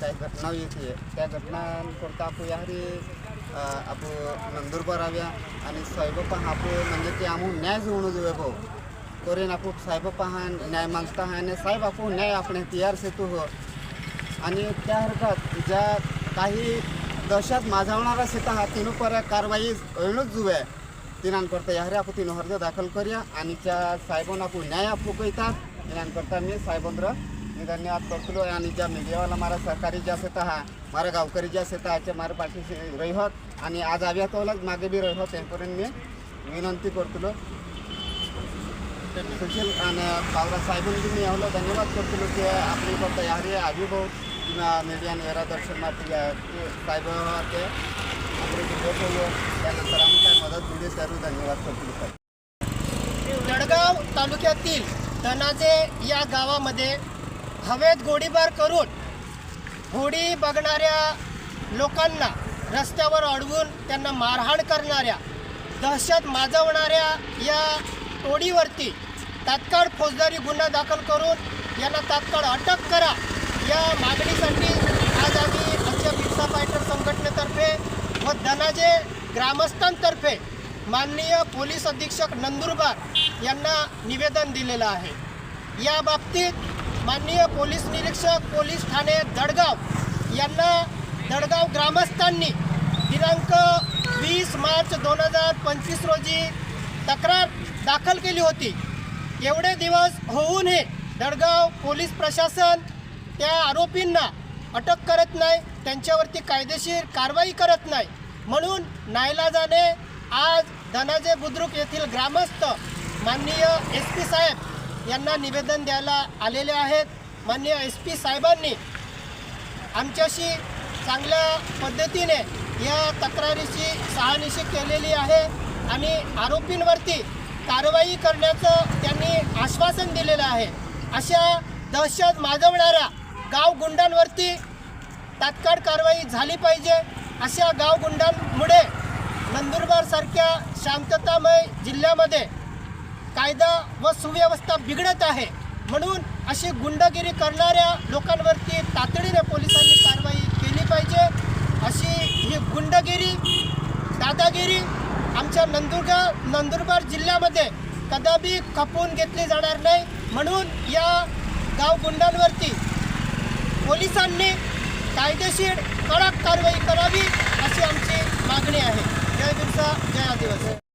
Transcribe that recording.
काही घटना येते त्या घटनांकरता आपण यारी आपण नंदुरबार राव्या म्हणजे आणि साहेब आपण म्हणजे ते आम्ही न्याय जोडून देऊ भाऊ. करेन आपण साहेब हा न्याय मागता हा आणि साहेब आपण न्याय आपण तयार सेतू हो. आणि त्या हरकत ज्या काही दहशत माजवणारा शेता हा तिनं पर्या कारवाई एवढंच जुवे. तिनांकरता यारे आपण तिनं अर्ज दाखल करूया आणि त्या साहेबांना आपण न्याय आपण कळतात तिनांकरता मी साहेबांद्र मी धन्यवाद करतो आणि ज्या मीडियावाला मारा सहकारी ज्या असत हा मारा गावकरी ज्या असत ह्याच्या मारा पाठीशी रहिवत आणि आज आव्या तोलाच मागे बी रहिवत यापर्यंत मी विनंती करतो सुशील आणि पावरा साहेबांनी मी एवढं धन्यवाद करतो की आपली फक्त यारी अभिभाव किंवा मीडिया येरा दर्शन माती साहेब ते आपले त्यानंतर आम्ही काय मदत दिली सर्व धन्यवाद करतो सर जळगाव तालुक्यातील धनाजे या गावामध्ये हवेत गोळीबार करून होडी बघणाऱ्या लोकांना रस्त्यावर अडवून त्यांना मारहाण करणाऱ्या दहशत माजवणाऱ्या या टोळीवरती तात्काळ फौजदारी गुन्हा दाखल करून यांना तात्काळ अटक करा या मागणीसाठी आज आम्ही आमच्या बिरसा फायटर संघटनेतर्फे व धनाजे ग्रामस्थांतर्फे माननीय पोलीस अधीक्षक नंदुरबार यांना निवेदन दिलेलं आहे. या बाबतीत माननीय पोलीस निरीक्षक पोलीस ठाणे दडगाव यांना दडगाव ग्रामस्थांनी दिनांक वीस मार्च दोन हजार पंचवीस रोजी तक्रार दाखल केली होती. एवढे दिवस होऊनही दडगाव पोलीस प्रशासन त्या आरोपींना अटक करत नाही त्यांच्यावरती कायदेशीर कारवाई करत नाही. म्हणून नायलाजाने आज धनाजे बुद्रुक येथील ग्रामस्थ माननीय एस पी साहेब यांना निवेदन द्यायला आलेले आहेत. माननीय एस पी साहेबांनी आमच्याशी चांगल्या पद्धतीने या तक्रारीची सहानिशी केलेली आहे. आणि आरोपींवरती कारवाई करण्याचं त्यांनी आश्वासन दिलेलं आहे. अशा दहशत माजवणाऱ्या गाव गुंडांवरती तात्काळ कारवाई झाली पाहिजे. अशा गाव गुंडांमुळे नंदुरबारसारख्या शांततामय जिल्ह्यामध्ये कायदा व सुव्यवस्था बिघडत आहे. म्हणून अशी गुंडगिरी करणाऱ्या लोकांवरती तातडीने पोलिसांनी कारवाई केली पाहिजे. अशी ही गुंडगिरी दादागिरी आमच्या नंदुरगाव नंदुरबार जिल्ह्यामध्ये कदापि खपवून घेतली जाणार नाही. म्हणून या गावगुंडांवरती पोलिसांनी कायदेशीर कडक कारवाई करावी अशी आमची मागणी आहे. जय बिरसा जय आदिवासी.